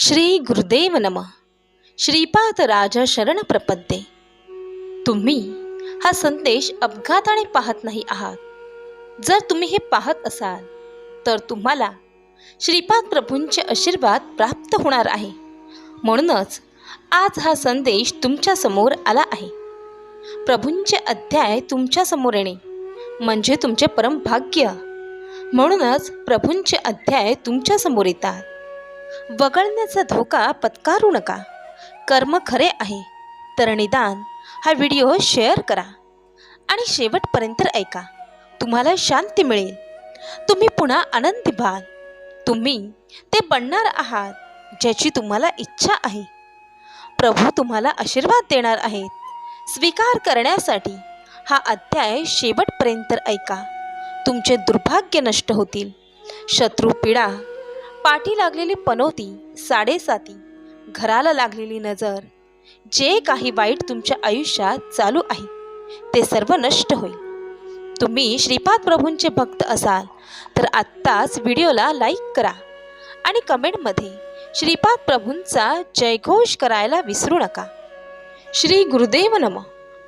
श्री गुरुदेव नम. श्रीपाद राजा शरण प्रपद्ये. तुम्ही हा संदेश अपघाताने पाहत नाही आहात. जर तुम्ही हे पाहत असाल तर तुम्हाला श्रीपाद प्रभूंचे आशीर्वाद प्राप्त होणार आहे. म्हणूनच आज हा संदेश तुमच्यासमोर आला आहे. प्रभूंचे अध्याय तुमच्यासमोर येणे म्हणजे तुमचे परमभाग्य म्हणूनच प्रभूंचे अध्याय तुमच्यासमोर येतात. वगळण्याचा धोका पत्कारू नका. कर्म खरे आहे तर निदान हा व्हिडिओ शेअर करा. आणि शेवटपर्यंत ऐका तुम्हाला शांती मिळेल. तुम्ही पुन्हा आनंदी व्हाल. तुम्ही ते बनणार आहात ज्याची तुम्हाला इच्छा आहे. प्रभू तुम्हाला आशीर्वाद देणार आहेत. स्वीकार करण्यासाठी हा अध्याय शेवटपर्यंत ऐका. तुमचे दुर्भाग्य नष्ट होतील. शत्रू पीडा पाठी लागलेली पनोती साडेसाती. घराला लागलेली नजर. जे काही वाईट तुमच्या आयुष्यात चालू आहे ते सर्व नष्ट होईल. तुम्ही श्रीपाद प्रभूंचे भक्त असाल तर आत्ताच व्हिडिओला लाईक करा आणि कमेंटमध्ये श्रीपाद प्रभूंचा जयघोष करायला विसरू नका. श्री गुरुदेव नम.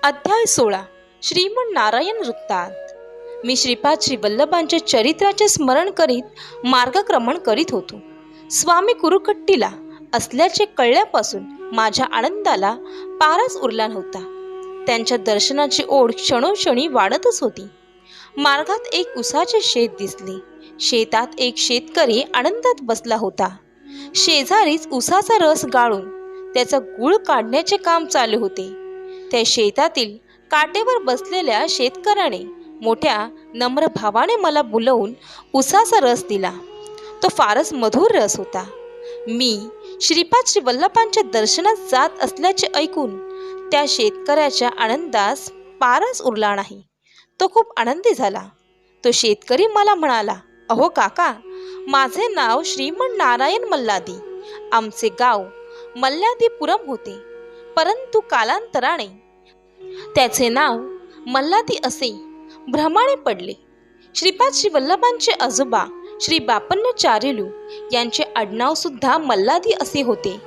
अध्याय सोळा. श्रीमन नारायण वृत्तांत. मी श्रीपाद श्री वल्लभांच्या चरित्राचे स्मरण करीत मार्गक्रमण करीत होतो. स्वामी कुरुकट्टीला असल्याचे कळल्यापासून माझ्या आनंदाला पारच उरला नव्हता. त्यांच्या दर्शनाची ओढ क्षणोक्षणी वाढतच होती. मार्गात एक उसाचे शेत दिसले. शेतात एक शेतकरी आनंदात बसला होता. शेजारीच उसाचा रस गाळून त्याचा गुळ काढण्याचे काम चालू होते. त्या शेतातील काटेवर बसलेल्या शेतकऱ्याने मोठ्या नम्र भावाने मला बोलवून उसाचा रस दिला. तो फारच मधुर रस होता. मी श्रीपाद श्री वल्लभांच्या दर्शनात जात असल्याचे ऐकून त्या शेतकऱ्याच्या आनंदास पारच उरला नाही. तो खूप आनंदी झाला. तो शेतकरी मला म्हणाला अहो काका माझे नाव श्रीमन नारायण मल्लादी. आमचे गाव मल्लादीपुरम होते. परंतु कालांतराने त्याचे नाव मल्लादी असे. भ्रमाने पडले. श्रीपाद श्री वल्लभांचे आजोबा श्री बापन्न चारेलू यांचे आडनाव सुद्धा मल्लादी असे होते.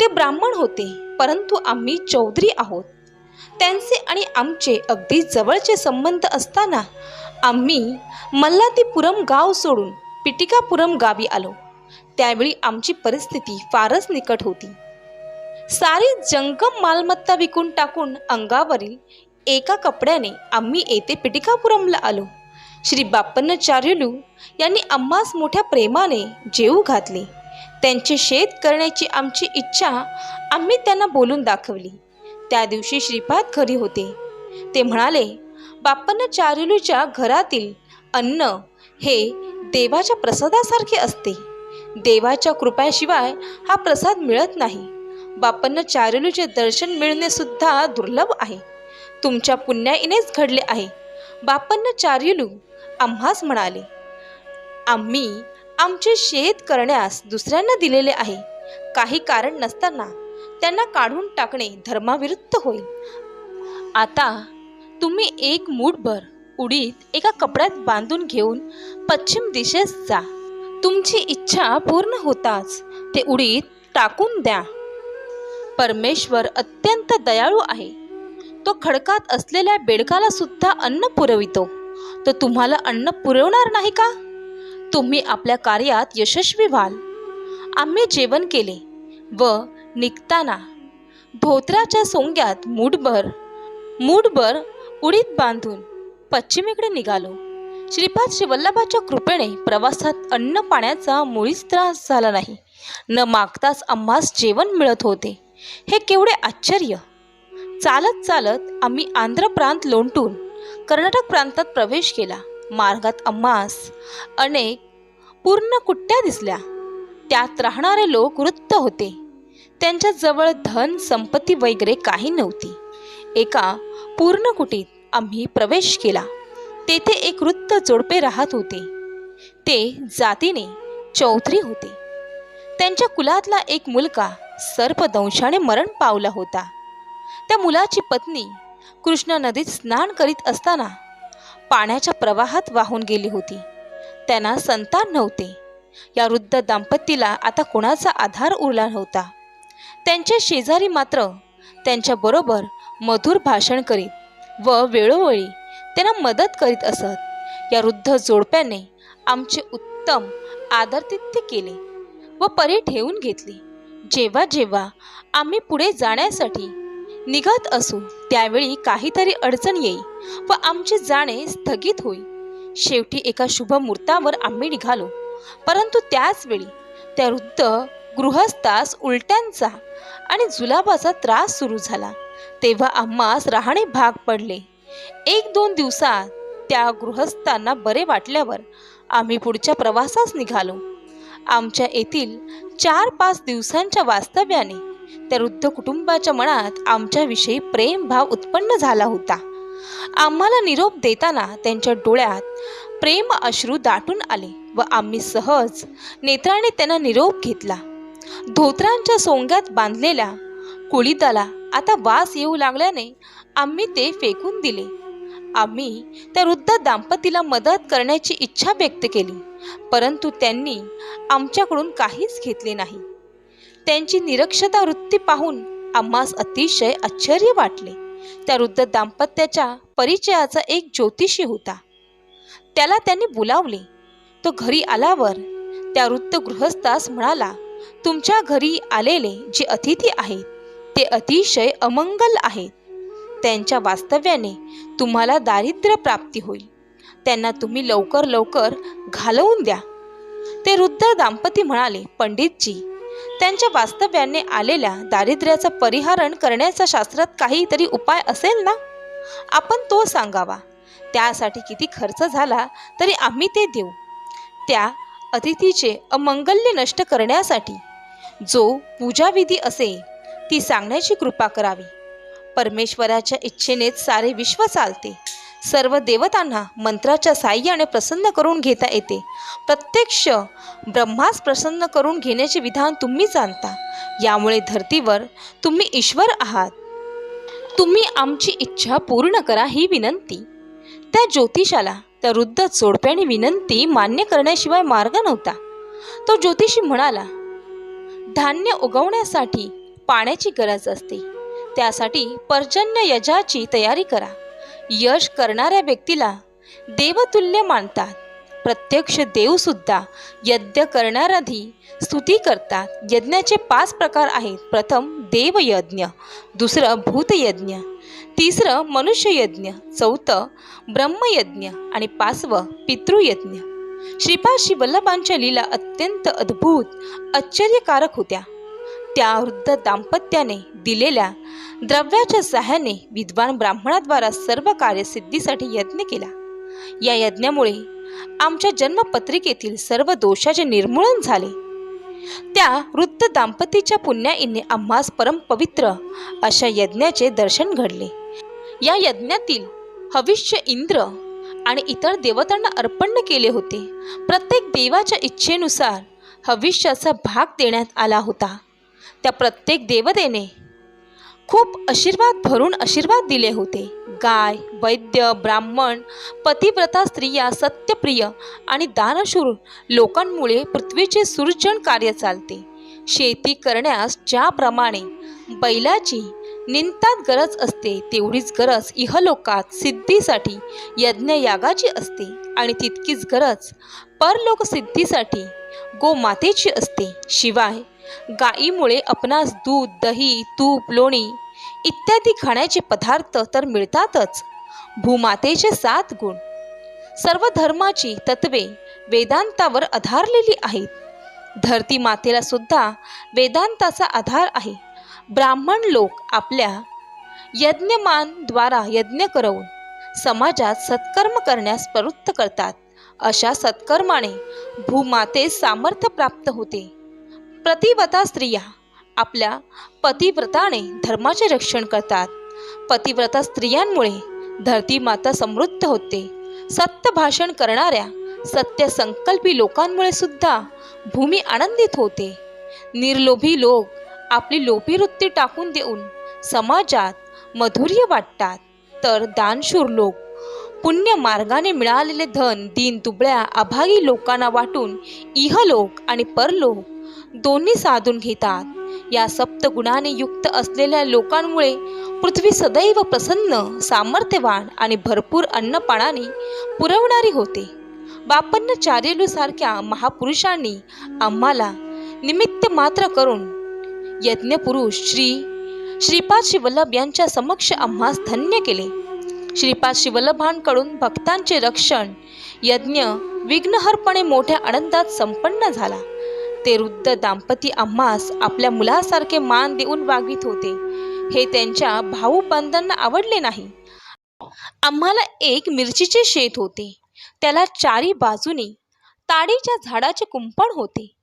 ते ब्राह्मण होते परंतु आम्ही चौधरी आहोत. त्यांचे आणि आमचे अगदी जवळचे संबंध असताना आम्ही मल्लादीपुरम गाव सोडून पिटिकापुरम गावी आलो. त्यावेळी आमची परिस्थिती फारच निकट होती. सारी जंगम मालमत्ता विकून टाकून अंगावरील एका कपड्याने आम्ही येथे पिटिकापुरमला आलो. श्री बापन्नचार्युलू यांनी आम्हास मोठ्या प्रेमाने जेवू घातले. त्यांचे शेत करण्याची आमची इच्छा आम्ही त्यांना बोलून दाखवली. त्या दिवशी श्रीपाद घरी होते. ते म्हणाले बापन्नचार्युलूच्या घरातील अन्न हे देवाच्या प्रसादासारखे असते. देवाच्या कृपाशिवाय हा प्रसाद मिळत नाही. बापन्नचार्युलूचे दर्शन मिळणेसुद्धा दुर्लभ आहे. तुमच्या पुण्याईनेच घडले आहे. बापन्नचार्युलू आम्हास म्हणाले आम्ही आमचे शेत करण्यास दुसऱ्यांना दिलेले आहे. काही कारण नसताना त्यांना काढून टाकणे धर्माविरुद्ध होईल. आता तुम्ही एक मूठभर उडीत एका कपड्यात बांधून घेऊन पश्चिम दिशेस जा. तुमची इच्छा पूर्ण होताच ते उडीत टाकून द्या. परमेश्वर अत्यंत दयाळू आहे. तो खडकात असलेल्या बेडकाला सुद्धा अन्न पुरवितो. तो तुम्हाला अन्न पुरवणार नाही का? तुम्ही आपल्या कार्यात यशस्वी व्हाल. आम्ही जेवण केले व निघताना धोत्राच्या सोंग्यात मूठभर मूठभर उडीत बांधून पश्चिमेकडे निघालो. श्रीपाद श्रीवल्लभाच्या कृपेने प्रवासात अन्न पाण्याचा मुळीच त्रास झाला नाही. न मागताच आम्हास जेवण मिळत होते. हे केवढे आश्चर्य! चालत चालत आम्ही आंध्र प्रांत लोंटून कर्नाटक प्रांतात प्रवेश केला. मार्गात अम्मास अनेक पूर्ण कुट्ट्या दिसल्या. त्यात राहणारे लोक वृत्त होते. त्यांच्याजवळ धन संपत्ती वगैरे काही नव्हती. एका पूर्ण कुटीत आम्ही प्रवेश केला. तेथे एक वृत्त जोडपे राहत होते. ते जातीने चौधरी होते. त्यांच्या कुलातला एक मुलगा सर्पदंशाने मरण पावला होता. त्या मुलाची पत्नी कृष्णा नदीत स्नान करीत असताना पाण्याच्या प्रवाहात वाहून गेली होती. त्यांना संतान नव्हते. या वृद्ध दाम्पतीला आता कोणाचा आधार उरला नव्हता. त्यांच्या शेजारी मात्र त्यांच्याबरोबर मधुर भाषण करीत व वेळोवेळी त्यांना मदत करीत असत. या वृद्ध जोडप्याने आमचे उत्तम आदरतिथ्य केले व परी ठेवून घेतली. जेव्हा जेव्हा आम्ही पुढे जाण्यासाठी निघत असू त्यावेळी काहीतरी अडचण येई व आमचे जाणे स्थगित होई. शेवटी एका शुभ मुहूर्तावर आम्ही निघालो. परंतु त्याच वेळी त्या वृद्ध गृहस्थास उलट्यांचा आणि जुलाबाचा त्रास सुरू झाला. तेव्हा आम्हास राहणे भाग पडले. एक दोन दिवसात त्या गृहस्थांना बरे वाटल्यावर आम्ही पुढच्या प्रवासास निघालो. आमच्या येथील चार पाच दिवसांच्या वास्तव्याने त्या वृद्ध कुटुंबाच्या मनात आमच्याविषयी प्रेमभाव उत्पन्न झाला होता. आम्हाला निरोप देताना त्यांच्या डोळ्यात प्रेम अश्रू दाटून आले व आम्ही सहज नेत्राने त्यांना निरोप घेतला. धोत्रांच्या सोंग्यात बांधलेल्या कुळीताला आता वास येऊ लागल्याने आम्ही ते फेकून दिले. आम्ही त्या वृद्ध दाम्पतीला मदत करण्याची इच्छा व्यक्त केली परंतु त्यांनी आमच्याकडून काहीच घेतले नाही. त्यांची निरक्षता वृत्ती पाहून आम्हास अतिशय आश्चर्य वाटले. त्या वृद्ध दाम्पत्याच्या परिचयाचा एक ज्योतिषी होता. त्याला त्यांनी बोलावले तो घरी आल्यावर त्या वृद्ध गृहस्थास म्हणाला तुमच्या घरी आलेले जे अतिथी आहेत ते अतिशय अमंगल आहेत. त्यांच्या वास्तव्याने तुम्हाला दारिद्र्य प्राप्ती होईल. त्यांना तुम्ही लवकर लवकर घालवून द्या. ते वृद्ध दाम्पती म्हणाले पंडितजी त्यांच्या वास्तव्याने आलेल्या दारिद्र्याचं परिहरण करण्याचा शास्त्रात काहीतरी उपाय असेल ना? आपण तो सांगावा. त्यासाठी किती खर्च झाला तरी आम्ही ते देऊ. त्या अतिथीचे अमंगल्य नष्ट करण्यासाठी जो पूजाविधी असेल ती सांगण्याची कृपा करावी. परमेश्वराच्या इच्छेनेच सारे विश्व चालते. सर्व देवतांना मंत्राच्या साह्याने प्रसन्न करून घेता येते. प्रत्यक्ष ब्रह्मास प्रसन्न करून घेण्याचे विधान तुम्ही जाणता. यामुळे धर्तीवर तुम्ही ईश्वर आहात. तुम्ही आमची इच्छा पूर्ण करा ही विनंती. त्या ज्योतिषाला त्या वृद्ध जोडप्याने विनंती मान्य करण्याशिवाय मार्ग नव्हता. तो ज्योतिषी म्हणाला धान्य उगवण्यासाठी पाण्याची गरज असते. त्यासाठी पर्जन्य यजाची तयारी करा. यश करणाऱ्या व्यक्तीला देवतुल्य मानतात. प्रत्यक्ष देवसुद्धा यज्ञ करण्याआधी स्तुती करतात. यज्ञाचे पाच प्रकार आहेत. प्रथम देवयज्ञ. दुसरं भूतयज्ञ. तिसरं मनुष्ययज्ञ. चौथं ब्रह्मयज्ञ. आणि पाचवं पितृयज्ञ. श्रीपाद श्री वल्लभांच्या लीला अत्यंत अद्भुत आश्चर्यकारक होत्या. त्या वृद्ध दाम्पत्याने दिलेल्या द्रव्याच्या सहाय्याने विद्वान ब्राह्मणाद्वारा सर्व कार्यसिद्धीसाठी यज्ञ केला. या यज्ञामुळे आमच्या जन्मपत्रिकेतील सर्व दोषाचे निर्मूलन झाले. त्या वृद्ध दाम्पतीच्या पुण्याईने आम्हास परमपवित्र अशा यज्ञाचे दर्शन घडले. या यज्ञातील हविष्य इंद्र आणि इतर देवतांना अर्पण केले होते. प्रत्येक देवाच्या इच्छेनुसार हविष्याचा भाग देण्यात आला होता. त्या प्रत्येक देवतेने खूप आशीर्वाद भरून आशीर्वाद दिले होते. गाय वैद्य ब्राह्मण पतिव्रता स्त्रिया सत्यप्रिय आणि दानशूर लोकांमुळे पृथ्वीचे सुरजन कार्य चालते. शेती करण्यास ज्याप्रमाणे बैलाची निंतात गरज असते तेवढीच गरज इहलोकात सिद्धीसाठी यज्ञयागाची असते आणि तितकीच गरज परलोक सिद्धीसाठी गोमातेची असते. शिवाय गायीमुळे आपणास दूध दही तूप लोणी इत्यादी खाण्याचे पदार्थ तर मिळतातच. भूमातेचे सात गुण. सर्व धर्माची तत्वे वेदांतावर आधारलेली आहेत. धरती मातेला सुद्धा वेदांताचा आधार आहे. ब्राह्मण लोक आपल्या यज्ञमानद्वारा यज्ञ करून समाजात सत्कर्म करण्यास प्रवृत्त करतात. अशा सत्कर्माने भूमातेस सामर्थ्य प्राप्त होते. प्रतिव्रता स्त्रिया आपल्या पतिव्रताने धर्माचे रक्षण करतात. पतिव्रता स्त्रियांमुळे धरती माता समृद्ध होते. सत्य भाषण करणाऱ्या सत्य संकल्पी लोकांमुळे सुद्धा भूमी आनंदित होते. निर्लोभी लोक आपली लोभी वृत्ती टाकून देऊन समाजात मधुर्य वाटतात. तर दानशूर लोक पुण्य मार्गाने मिळालेले धन दीन दुबळ्या अभागी लोकांना वाटून इहलोक आणि परलोक दोन्ही साधून घेतात. या सप्तगुणाने युक्त असलेल्या लोकांमुळे पृथ्वी सदैव प्रसन्न सामर्थ्यवान आणि भरपूर अन्नपाणाने पुरवणारी होते. बापन्न चार्यलूसारख्या महापुरुषांनी आम्हाला निमित्त मात्र करून यज्ञपुरुष श्री श्रीपाद शिवल्लभ यांच्या समक्ष आम्हास धन्य केले. श्रीपाद शिवल्लभांकडून भक्तांचे रक्षण यज्ञ विघ्नहरपणे मोठ्या आनंदात संपन्न झाला. ते वृद्ध दाम्पती आम्हास आपल्या मुलासारखे मान देऊन वागवित होते. हे त्यांच्या भाऊ बंधांना आवडले नाही. आम्हाला एक मिरचीचे शेत होते. त्याला चारी बाजूने ताडीच्या झाडाचे कुंपण होते.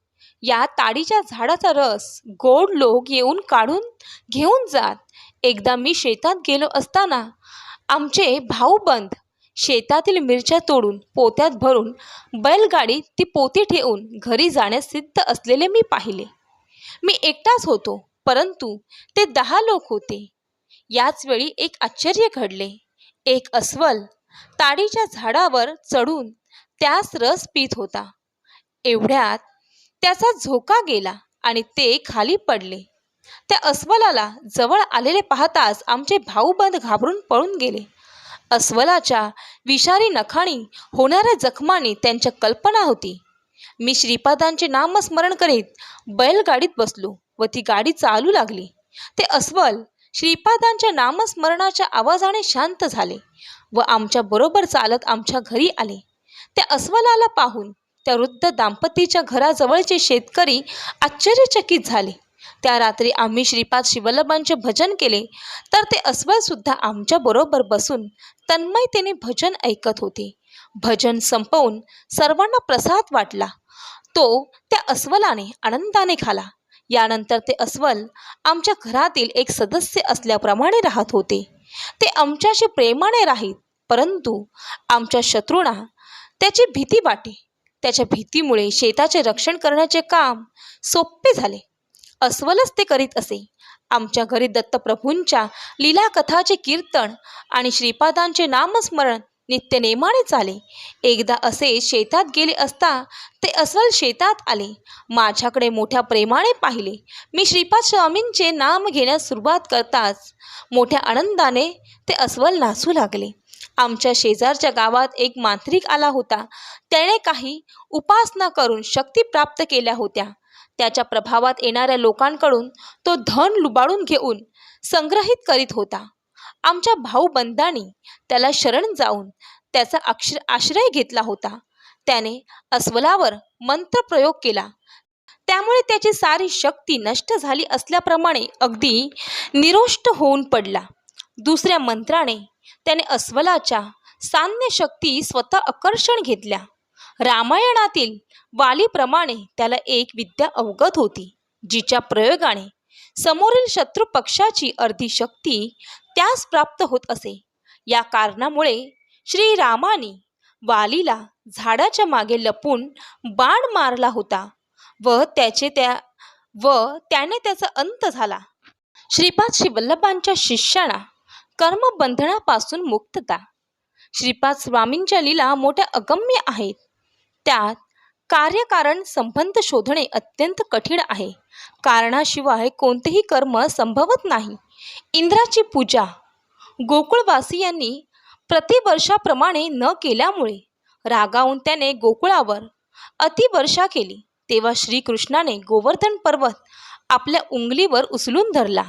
या ताडीच्या झाडाचा रस गोड लोक येऊन काढून घेऊन जात. एकदा मी शेतात गेलो असताना आमचे भाऊबंद शेतातील मिरच्या तोडून पोत्यात भरून बैलगाडी ती पोती ठेवून घरी जाण्यास सिद्ध असलेले मी पाहिले. मी एकटाच होतो परंतु ते दहा लोक होते. याच वेळी एक आश्चर्य घडले. एक अस्वल ताडीच्या झाडावर चढून त्यास रस पीत होता. एवढ्यात त्याचा झोका गेला आणि ते खाली पडले. त्या अस्वलाला जवळ आलेले पाहताच आमचे भाऊबंद घाबरून पळून गेले. अस्वलाच्या विषारी नखाणी होणाऱ्या जखमाने त्यांच्या कल्पना होती. मी श्रीपादांचे नामस्मरण करीत बैलगाडीत बसलो व ती गाडी चालू लागली. ते अस्वल श्रीपादांच्या नामस्मरणाच्या आवाजाने शांत झाले व आमच्या बरोबर चालत आमच्या घरी आले. त्या अस्वलाला पाहून त्या वृद्ध दाम्पतीच्या घराजवळचे शेतकरी आश्चर्यचकित झाले. त्या रात्री आम्ही श्रीपाद शिवल्लभांचे भजन केले. तर ते अस्वलसुद्धा आमच्या बरोबर बसून तन्मयतेने भजन ऐकत होते. भजन संपवून सर्वांना प्रसाद वाटला. तो त्या अस्वलाने आनंदाने खाला. यानंतर ते अस्वल आमच्या घरातील एक सदस्य असल्याप्रमाणे राहत होते. ते आमच्याशी प्रेमाने राहीत परंतु आमच्या शत्रूंना त्याची भीती वाटे. त्याच्या भीतीमुळे शेताचे रक्षण करण्याचे काम सोपे झाले. अस्वलच ते करीत असे. आमच्या घरी दत्तप्रभूंच्या लीला कथाचे कीर्तन आणि श्रीपादांचे नामस्मरण नित्यनेमाने चाले एकदा असे शेतात गेले असता ते अस्वल शेतात आले. माझ्याकडे मोठ्या प्रेमाने पाहिले. मी श्रीपाद स्वामींचे नाम घेण्यास सुरुवात करताच मोठ्या आनंदाने ते अस्वल नाचू लागले. आमच्या शेजारच्या गावात एक मांत्रिक आला होता. त्याने काही उपासना करून शक्ती प्राप्त केल्या होत्या. त्याच्या प्रभावात येणाऱ्या लोकांकडून तो धन लुबाडून घेऊन संग्रहित करीत होता. आमच्या भाऊबंदांनी त्याला शरण जाऊन त्याचा अक्ष आश्रय घेतला होता. त्याने अस्वलावर मंत्रप्रयोग केला. त्यामुळे त्याची सारी शक्ती नष्ट झाली असल्याप्रमाणे अगदी निरोष्ट होऊन पडला. दुसऱ्या मंत्राने त्याने अस्वलाच्या सान्य शक्ती स्वतः आकर्षण घेतल्या. रामायणातील वालीप्रमाणे त्याला एक विद्या अवगत होती जिच्या प्रयोगाने समोरील शत्रू पक्षाची अर्धी शक्ती त्यास प्राप्त होत असे. या कारणामुळे श्रीरामाने वालीला झाडाच्या मागे लपून बाण मारला होता व त्याचे त्या व त्याने त्याचा अंत झाला. श्रीपाद शिवल्लभांच्या शिष्यांना कर्मबंधनापासून मुक्तता. श्रीपाद स्वामींच्या लीला मोठ्या अगम्य आहेत. त्यात कार्यकारण संबंध शोधणे अत्यंत कठीण आहे. कारणाशिवाय कोणतेही कर्म संभवत नाही. इंद्राची पूजा. गोकुळवासियांनी प्रतिवर्षाप्रमाणे न केल्यामुळे रागावून त्याने गोकुळावर अतिवर्षा केली. तेव्हा श्रीकृष्णाने गोवर्धन पर्वत आपल्या उंगलीवर उचलून धरला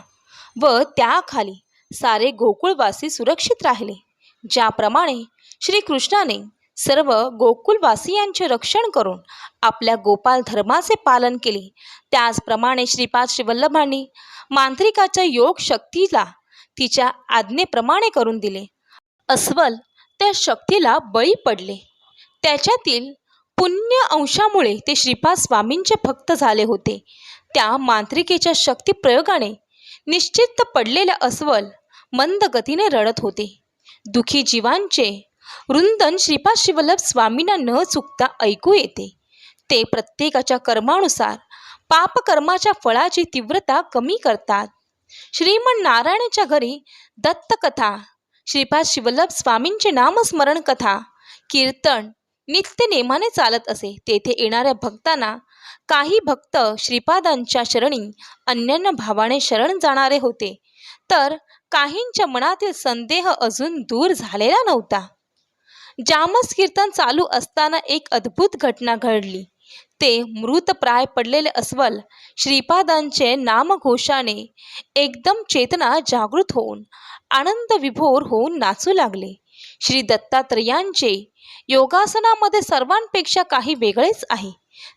व त्याखाली सारे गोकुळवासी सुरक्षित राहिले. ज्याप्रमाणे श्रीकृष्णाने सर्व गोकुलवासियांचे रक्षण करून आपल्या गोपाल धर्माचे पालन केले. त्याचप्रमाणे श्रीपाद श्रीवल्लभांनी मांत्रिकाच्या योग शक्तीला तिच्या आज्ञेप्रमाणे करून दिले. अस्वल त्या शक्तीला बळी पडले. त्याच्यातील पुण्य अंशामुळे ते श्रीपाद स्वामींचे भक्त झाले होते. त्या मांत्रिकेच्या शक्ती प्रयोगाने निश्चित पडलेले अस्वल मंद गतीने रडत होते. दुखी जीवांचे रुंदन श्रीपाद शिवल्लभ स्वामींना न चुकता ऐकू येते. ते प्रत्येकाच्या कर्मानुसार पापकर्माच्या फळाची तीव्रता कमी करतात. श्रीमन नारायणाच्या घरी दत्तकथा श्रीपाद शिवल्लभ स्वामींचे नामस्मरण कथा कीर्तन नित्य नेमाने चालत असे. तेथे येणाऱ्या भक्तांना काही भक्त श्रीपादांच्या शरणी अन्यन्य भावाने शरण जाणारे होते. तर काहींच्या मनातील संदेह अजून दूर झालेला नव्हता. जामस कीर्तन चालू असताना एक अद्भुत घटना घडली. ते मृतप्राय पडलेले अस्वल श्रीपादांचे नामघोषाने एकदम चेतना जागृत होऊन आनंद विभोर होऊन नाचू लागले. श्री दत्तात्रयांचे योगासनामध्ये सर्वांपेक्षा काही वेगळेच आहे.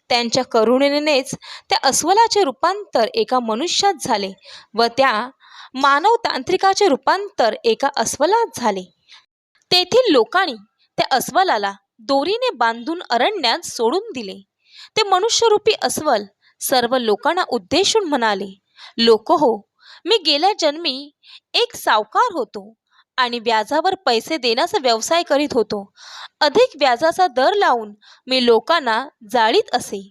त्यांच्या करुणेनेच त्या अस्वलाचे रूपांतर एका मनुष्यात झाले व त्या मानव तांत्रिकाचे रूपांतर एका अस्वलात झाले. तेथील लोकांनी त्या अस्वलाला दोरीने बांधून अरण्यात सोडून दिले. ते मनुष्यरूपी अस्वल सर्व लोकांना उद्देशून म्हणाले लोक हो मी गेल्या जन्मी एक सावकार होतो आणि व्याजावर पैसे देण्याचा व्यवसाय करीत होतो. अधिक व्याजाचा दर लावून मी लोकांना जाळीत असे.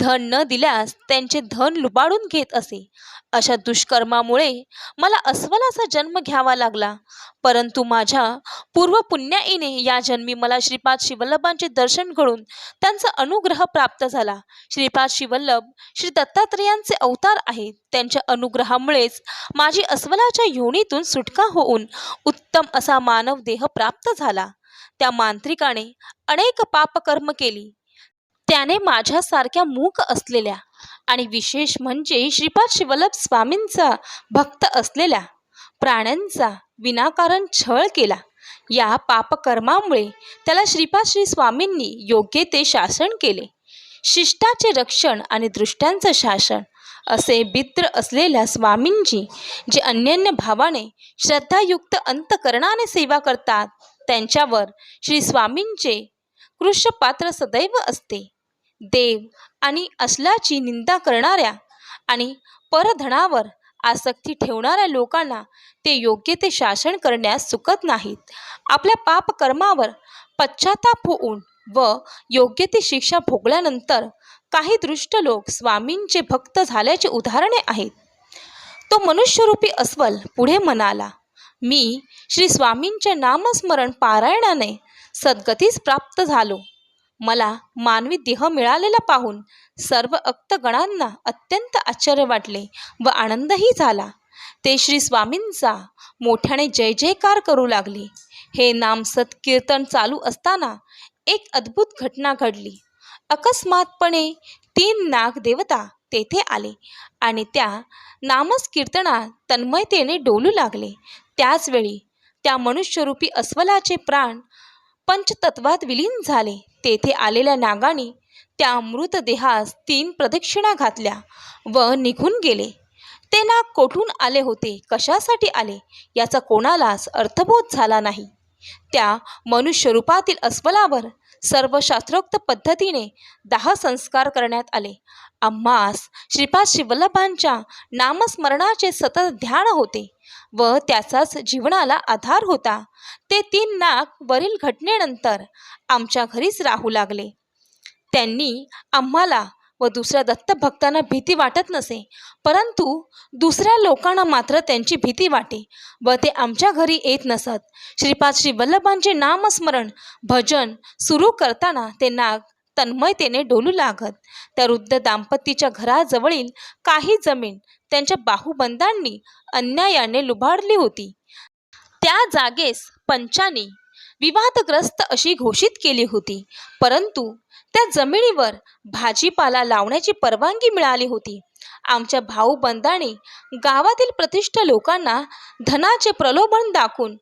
धन न दिल्यास त्यांचे धन लुबाडून घेत असे. अशा दुष्कर्मामुळे मला अस्वलाचा जन्म घ्यावा लागला. परंतु माझ्या पूर्व पुण्याईने या जन्मी मला श्रीपाद शिवल्लभांचे दर्शन घडून त्यांचा अनुग्रह प्राप्त झाला. श्रीपाद शिवल्लभ श्री दत्तात्रेयांचे अवतार आहेत. त्यांच्या अनुग्रहामुळेच माझी अस्वलाच्या योनीतून सुटका होऊन उत्तम असा मानव देह प्राप्त झाला. त्या मांत्रिकाने अनेक पापकर्म केली. त्याने माझ्यासारख्या मूक असलेल्या आणि विशेष म्हणजे श्रीपाद शिवल्लभ स्वामींचा भक्त असलेल्या प्राण्यांचा विनाकारण छळ केला. या पापकर्मामुळे त्याला श्रीपाद श्री स्वामींनी योग्य ते शासन केले. शिष्टाचे रक्षण आणि दृष्ट्यांचं शासन असे बित्र असलेल्या स्वामींची जे अन्यन्य भावाने श्रद्धायुक्त अंतकरणाने सेवा करतात त्यांच्यावर श्री स्वामींचे कृष्यपात्र सदैव असते. देव आणि असल्याची निंदा करणाऱ्या आणि परधनावर आसक्ती ठेवणाऱ्या लोकांना ते योग्य ते शासन करण्यास चुकत नाहीत. आपल्या पापकर्मावर पश्चाताप होऊन व योग्य ती शिक्षा भोगल्यानंतर काही दृष्ट लोक स्वामींचे भक्त झाल्याची उदाहरणे आहेत. तो मनुष्यरूपी अस्वल पुढे म्हणाला मी श्री स्वामींचे नामस्मरण पारायणाने सद्गतीस प्राप्त झालो. मला मानवी देह मिळालेला पाहून सर्व अक्तगणांना अत्यंत आश्चर्य वाटले व आनंदही झाला. ते श्री स्वामींचा मोठ्याने जय जयकार करू लागले. हे नाम सत्कीर्तन चालू असताना एक अद्भुत घटना घडली. अकस्मातपणे तीन नाग देवता तेथे आले आणि त्या नामसकीर्तनात तन्मयतेने डोलू लागले. त्याचवेळी त्या मनुष्यरूपी अस्वलाचे प्राण पंचतत्वात विलीन झाले. तेथे आलेल्या नागाने त्या मृतदेहास तीन प्रदक्षिणा घातल्या व निघून गेले. ते नाग कोठून आले होते? कशासाठी आले? याचा कोणालाच अर्थबोध झाला नाही. त्या मनुष्यरूपातील अस्वलावर सर्व शास्त्रोक्त पद्धतीने दाह संस्कार करण्यात आले. आम्हास श्रीपाद शिवल्लभांच्या नामस्मरणाचे सतत ध्यान होते व त्याचाच जीवनाला आधार होता. ते तीन नाक वरील घटनेनंतर आमच्या घरीच राहू लागले. त्यांनी आम्हाला व दुसऱ्या दत्तभक्तांना भीती वाटत नसे. परंतु दुसऱ्या लोकांना मात्र त्यांची भीती वाटे व ते आमच्या घरी येत नसत. श्रीपाद श्री वल्लभांचे नामस्मरण भजन सुरू करताना ते नाग तन्मयतेने डोलू लागत. त्या वृद्ध दाम्पत्याच्या घराजवळील काही जमीन त्यांच्या बाहुबंदांनी अन्यायाने लुबाडली होती. त्या जागेस पंचानी विवादग्रस्त अशी घोषित केली होती. परंतु त्या जमिनीवर भाजीपाला लावण्याची परवानगी मिळाली होती. आमच्या भाऊबंदाने गावातील प्रतिष्ठ लोकांना धनाचे प्रलोभन दाखवून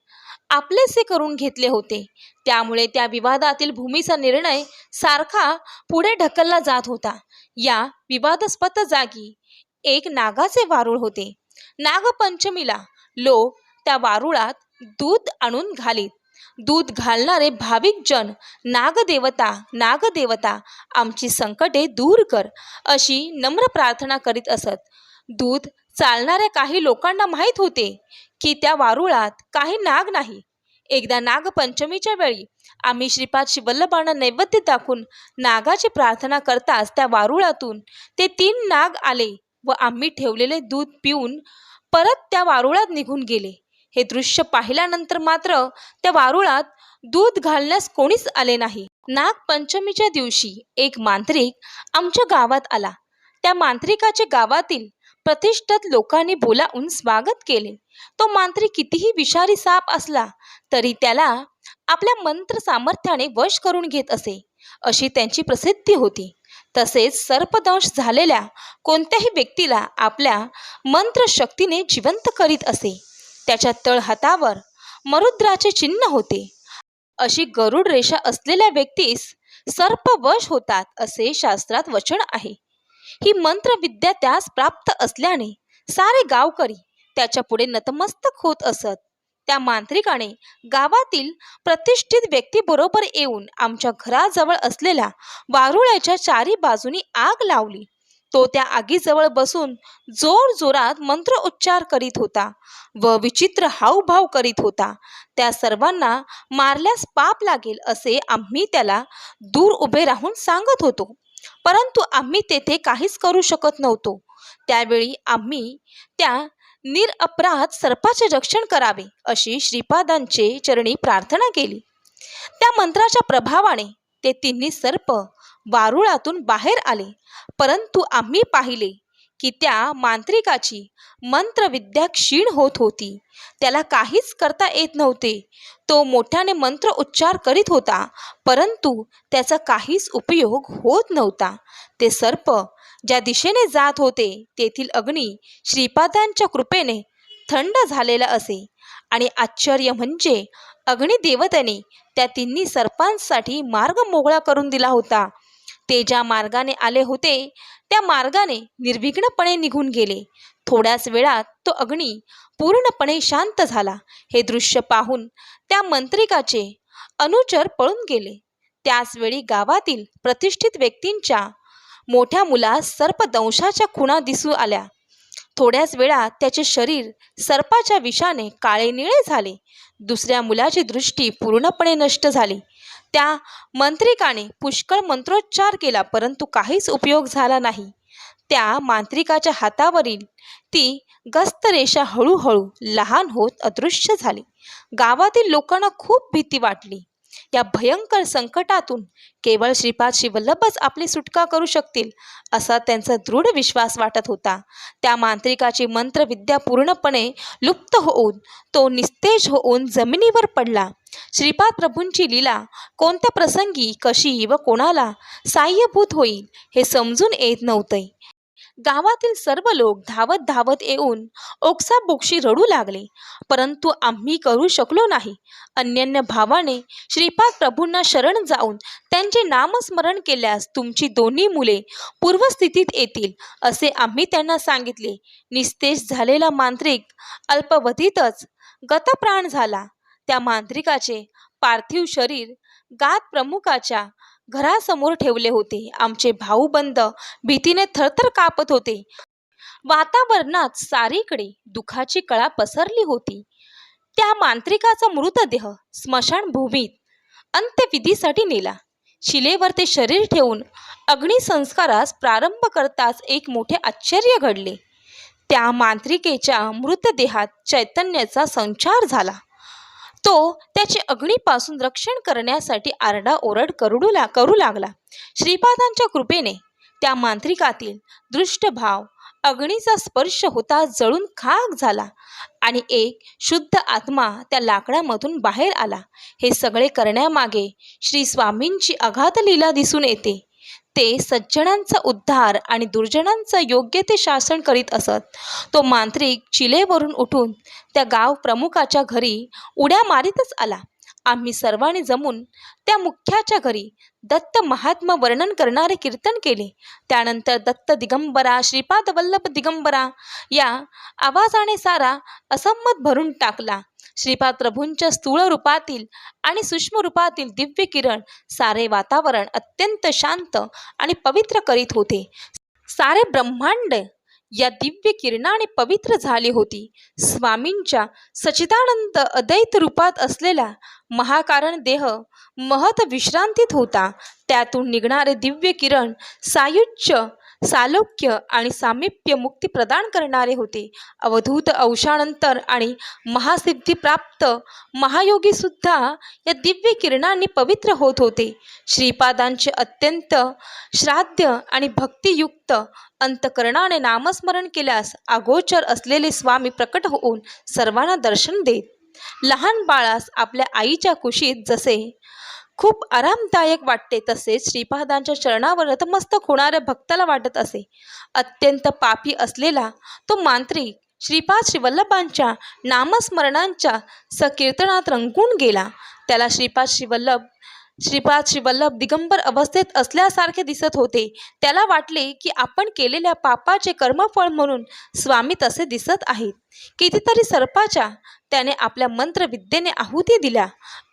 आपलेसे करून घेतले होते. त्यामुळे त्या विवादातील भूमीचा निर्णय सारखा पुढे ढकलला जात होता. या विवादास्पद जागी एक नागाचे वारूळ होते. नागपंचमीला लोक त्या वारुळात दूध आणून घालीत. दूध घालणारे भाविक जन नागदेवता नागदेवता आमची संकटे दूर कर अशी नम्र प्रार्थना करीत असत. दूध चालणाऱ्या काही लोकांना माहीत होते की त्या वारुळात काही नाग नाही. एकदा नागपंचमीच्या वेळी आम्ही श्रीपाद शिवल्लभांना नैवेद्य दाखवून नागाची प्रार्थना करताच त्या वारुळातून ते तीन नाग आले व आम्ही ठेवलेले दूध पिऊन परत त्या वारुळात निघून गेले. हे दृश्य पाहिल्यानंतर मात्र त्या वारुळात दूध घालण्यास कोणीच आले नाही. नागपंचमीच्या दिवशी एक मांत्रिक आमच्या गावात आला. त्या मांत्रिकाचे गावातील प्रतिष्ठित लोकांनी बोलावून स्वागत केले. तो मांत्रिक कितीही विषारी साप असला तरी त्याला आपल्या मंत्र सामर्थ्याने वश करून घेत असे अशी त्यांची प्रसिद्धी होती. तसेच सर्पदंश झालेल्या कोणत्याही व्यक्तीला आपल्या मंत्रशक्तीने जिवंत करीत असे. त्याच्या तळहातावर मरुद्राचे चिन्ह होते. अशी गरुड रेषा असलेल्या व्यक्तीस सर्पवश होतात असे शास्त्रात वचन आहे. ही मंत्रविद्या त्यास प्राप्त असल्याने सारे गावकरी त्याच्या पुढे नतमस्तक होत असत. त्या मांत्रिकाने गावातील प्रतिष्ठित व्यक्तीबरोबर येऊन आमच्या घराजवळ असलेल्या वारुळ्याच्या चारी बाजूनी आग लावली. तो त्या आगीजवळ बसून जोर जोरात मंत्र उच्चार करीत होता व विचित्र हावभाव करीत होता. त्या सर्वांना मारल्यास पाप लागेल असे आम्ही त्याला दूर उभे राहून सांगत होतो. परंतु आम्ही तेथे काहीच करू शकत नव्हतो. त्यावेळी आम्ही त्या निरअपराध सर्पाचे रक्षण करावे अशी श्रीपादांचे चरणी प्रार्थना केली. त्या मंत्राच्या प्रभावाने ते तिन्ही सर्प वारुळातून बाहेर आले. परंतु आम्ही पाहिले की त्या मांत्रिकाची मंत्रविद्या क्षीण होत होती. त्याला काहीच करता येत नव्हते. तो मोठ्याने मंत्र उच्चार करीत होता परंतु त्याचा काहीच उपयोग होत नव्हता. ते सर्प ज्या दिशेने जात होते तेथील अग्नी श्रीपादांच्या कृपेने थंड झालेला असे. आणि आश्चर्य म्हणजे अग्निदेवतेने त्या तिन्ही सर्पांसाठी मार्ग मोकळा करून दिला होता. ते ज्या मार्गाने आले होते त्या मार्गाने निर्विघ्नपणे निघून गेले. थोड्याच वेळात तो अग्नी पूर्णपणे शांत झाला. हे दृश्य पाहून त्या मंत्रिकाचे अनुचर पळून गेले. त्याचवेळी गावातील प्रतिष्ठित व्यक्तींच्या मोठ्या मुलास सर्पदंशाच्या खुणा दिसू आल्या. थोड्याच वेळात त्याचे शरीर सर्पाच्या विषाने काळे निळे झाले. दुसऱ्या मुलाची दृष्टी पूर्णपणे नष्ट झाली. त्या मंत्रिकाने पुष्कळ मंत्रोच्चार केला परंतु काहीच उपयोग झाला नाही. त्या मांत्रिकाच्या हातावरील ती गस्तरेषा हळूहळू लहान होत अदृश्य झाली. गावातील लोकांना खूप भीती वाटली. या भयंकर संकटातून केवळ श्रीपाद शिवल्लभच आपली सुटका करू शकतील असा त्यांचा दृढ विश्वास वाटत होता. त्या मांत्रिकाची मंत्रविद्या पूर्णपणे लुप्त होऊन तो निस्तेज होऊन जमिनीवर पडला. श्रीपाद प्रभूंची लीला कोणत्या प्रसंगी कशी व कोणाला साह्यभूत होईल हे समजून येत नव्हते. गावातील सर्व लोक धावत धावत येऊन ओक्साबोक्षी रडू लागले. परंतु आम्ही करू शकलो नाही. अन्यन्य भावाने श्रीपाद प्रभूंना शरण जाऊन त्यांचे नामस्मरण केल्यास तुमची दोन्ही मुले पूर्वस्थितीत येतील असे आम्ही त्यांना सांगितले. निस्तेज झालेला मांत्रिक अल्पवधीतच गतप्राण झाला. त्या मांत्रिकाचे पार्थिव शरीर गात प्रमुखाच्या घरासमोर ठेवले होते. आमचे भाऊबंद भीतीने थरथर कापत होते. वातावरणात सारीकडे दुखाची कळा पसरली होती. त्या मांत्रिकाचा मृतदेह स्मशानभूमीत अंत्यविधीसाठी नेला. शिलेवर ते शरीर ठेवून अग्निसंस्कारास प्रारंभ करताच एक मोठे आश्चर्य घडले. त्या मांत्रिकेच्या मृतदेहात चैतन्याचा संचार झाला. तो त्याचे अग्नीपासून रक्षण करण्यासाठी आरडाओरड करू ला करू लागला. श्रीपादांच्या कृपेने त्या मांत्रिकातील दृष्टभाव अग्नीचा स्पर्श होता जळून खाक झाला आणि एक शुद्ध आत्मा त्या लाकडामधून बाहेर आला. हे सगळे करण्यामागे श्री स्वामींची अगाध लीला दिसून येते. ते सज्जनांचा उद्धार आणि दुर्जनांचा योग्य ते शासन करीत असत. तो मांत्रिक चिलेवरून उठून त्या गाव प्रमुखाच्या घरी उड्या मारीतच आला. आम्ही सर्वांनी जमून त्या मुख्याच्या घरी दत्त महात्मा वर्णन करणारे कीर्तन केले. त्यानंतर दत्त दिगंबरा श्रीपाद वल्लभ दिगंबरा या आवाजाने सारा असंमत भरून टाकला. श्रीपाद प्रभूंच्या स्थूळ रूपातील आणि सूक्ष्म रूपातील दिव्य किरण सारे वातावरण अत्यंत शांत आणि पवित्र करीत होते. सारे ब्रह्मांड या दिव्य किरणाने पवित्र झाली होती. स्वामींच्या सचिदानंद अद्वैत रूपात असलेला महाकारण देह महत विश्रांतीत होता. त्यातून निघणारे दिव्य किरण सायुज्य सालोक्य आणि सामिप्य मुक्ती प्रदान करणारे होते. अवधूत अंशानंतर आणि महासिद्धीप्राप्त महायोगीसुद्धा या दिव्य किरणांनी पवित्र होत होते. श्रीपादांचे अत्यंत श्राद्ध आणि भक्तियुक्त अंतकरणाने नामस्मरण केल्यास अगोचर असलेले स्वामी प्रकट होऊन सर्वांना दर्शन देत. लहान बाळास आपल्या आईच्या कुशीत जसे खूप आरामदायक वाटते तसेच श्रीपादांच्या चरणावर नतमस्तक होणाऱ्या भक्ताला वाटत असे. अत्यंत पापी असलेला तो मांत्रिक श्रीपाद श्रीवल्लभांच्या नामस्मरणांच्या सकीर्तनात रंगून गेला. त्याला श्रीपाद श्रीवल्लभ श्रीपाद श्रीवल्लभ दिगंबर अवस्थेत असल्यासारखे दिसत होते. त्याला वाटले की आपण केलेल्या पापाचे कर्मफळ म्हणून स्वामी तसे दिसत आहेत. कितीतरी सर्पाच्या त्याने आपल्या मंत्रविद्येने आहुती दिल्या.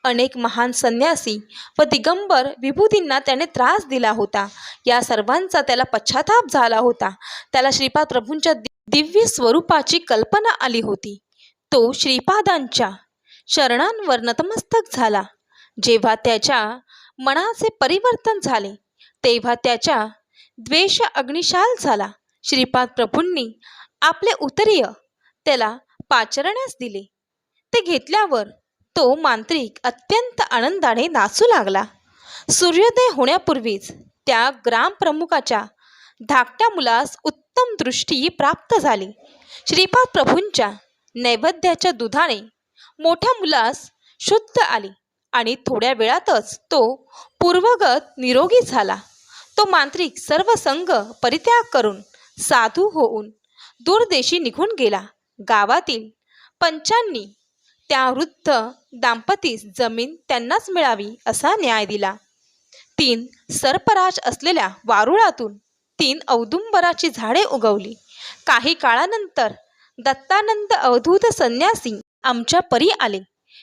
अनेक महान संन्यासी व दिगंबर विभूतींना त्याने त्रास दिला होता. या सर्वांचा त्याला पश्चाताप झाला होता. त्याला श्रीपाद प्रभूंच्या दिव्य स्वरूपाची कल्पना आली होती. तो श्रीपादांच्या शरणांवर नतमस्तक झाला. जेव्हा त्याच्या मनाचे परिवर्तन झाले तेव्हा त्याच्या द्वेष अग्निशाल झाला. श्रीपाद प्रभूंनी आपले उत्तरीय त्याला पाचरण्यास दिले. ते घेतल्यावर तो मांत्रिक अत्यंत आनंदाने नाचू लागला. सूर्योदय होण्यापूर्वीच त्या ग्रामप्रमुखाच्या धाकट्या मुलास उत्तम दृष्टी प्राप्त झाली. श्रीपाद प्रभूंच्या नैवेद्याच्या दुधाने मोठ्या मुलास शुद्ध आली. आणि थोड्या वेळातच तो पूर्वगत निरोगी झाला. तो मांत्रिक सर्व संघ परित्याग करून साधू होऊन दूरदेशी निघून गेला. गावातील पंचांनी त्या वृद्ध दाम्पतीस जमीन त्यांनाच मिळावी असा न्याय दिला. तीन सर्पराज असलेल्या वारुळातून तीन औदुंबराची झाडे उगवली. काही काळानंतर दत्तानंद अवधूत संन्यासी आमच्या परी आले.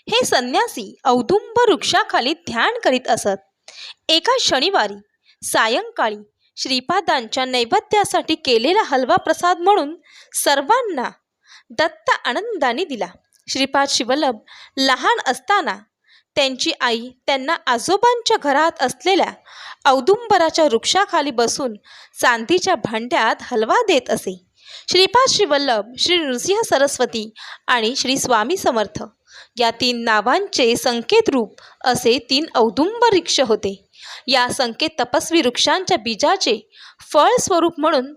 हे संन्यासी औदुंब वृक्षाखाली ध्यान करीत असत. एका शनिवारी सायंकाळी श्रीपादांच्या नैवेद्यासाठी केलेला हलवा प्रसाद म्हणून सर्वांना दत्त आनंदाने दिला. श्रीपाद शिवल्लभ लहान असताना त्यांची आई त्यांना आजोबांच्या घरात असलेल्या औदुंबराच्या वृक्षाखाली बसून चांदीच्या भांड्यात हलवा देत असे. श्रीपाद श्रीवल्लभ श्री नृसिंह सरस्वती आणि श्री स्वामी समर्थ या तीन नावांचे संकेत रूप असे तीन औदुंब वृक्ष होते. या संकेत तपस्वी वृक्षांच्या बीजाचे फळ स्वरूप म्हणून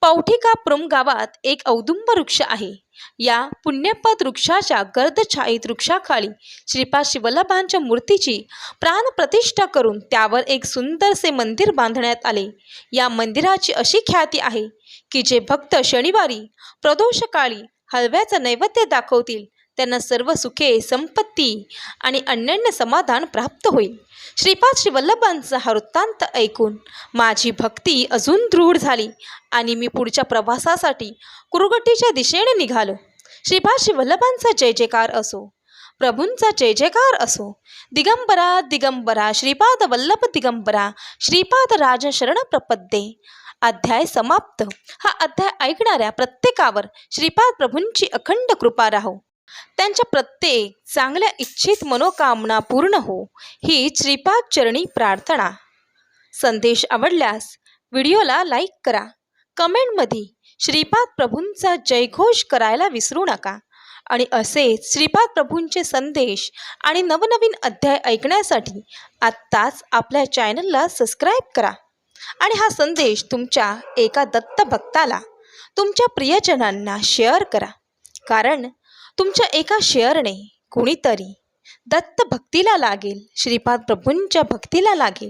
पौठिकापुरम गावात एक औदुंब वृक्ष आहे. या पुण्यपद वृक्षाच्या गर्दछाईत वृक्षाखाली श्रीपाद शिवल्लभांच्या मूर्तीची प्राणप्रतिष्ठा करून त्यावर एक सुंदरसे मंदिर बांधण्यात आले. या मंदिराची अशी ख्याती आहे की जे भक्त शनिवारी प्रदोषकाळी हलव्याचं नैवेद्य दाखवतील त्यांना सर्व सुखे संपत्ती आणि अन्यान्य समाधान प्राप्त होईल. श्रीपाद श्रीवल्लभांचा हा वृत्तांत ऐकून माझी भक्ती अजून दृढ झाली आणि मी पुढच्या प्रवासासाठी कुरुगटीच्या दिशेने निघालो. श्रीपाद श्रीवल्लभांचा जय जयकार असो. प्रभूंचा जय जयकार असो. दिगंबरा दिगंबरा श्रीपाद वल्लभ दिगंबरा श्रीपाद राज शरण प्रपद्ये. अध्याय समाप्त. हा अध्याय ऐकणाऱ्या प्रत्येकावर श्रीपाद प्रभूंची अखंड कृपा राहो. त्यांच्या प्रत्येक चांगल्या इच्छित मनोकामना पूर्ण हो ही श्रीपाद चरणी प्रार्थना. संदेश आवडल्यास व्हिडिओला लाईक करा. कमेंटमध्ये श्रीपाद प्रभूंचा जयघोष करायला विसरू नका. आणि असेच श्रीपाद प्रभूंचे संदेश आणि नवनवीन अध्याय ऐकण्यासाठी आत्ताच आपल्या चॅनलला सबस्क्राईब करा. आणि हा संदेश तुमच्या एका दत्त भक्ताला तुमच्या प्रियजनांना शेअर करा. कारण तुमच्या एका शेअरने कुणीतरी दत्त भक्तीला लागेल श्रीपाद प्रभूंच्या भक्तीला लागेल.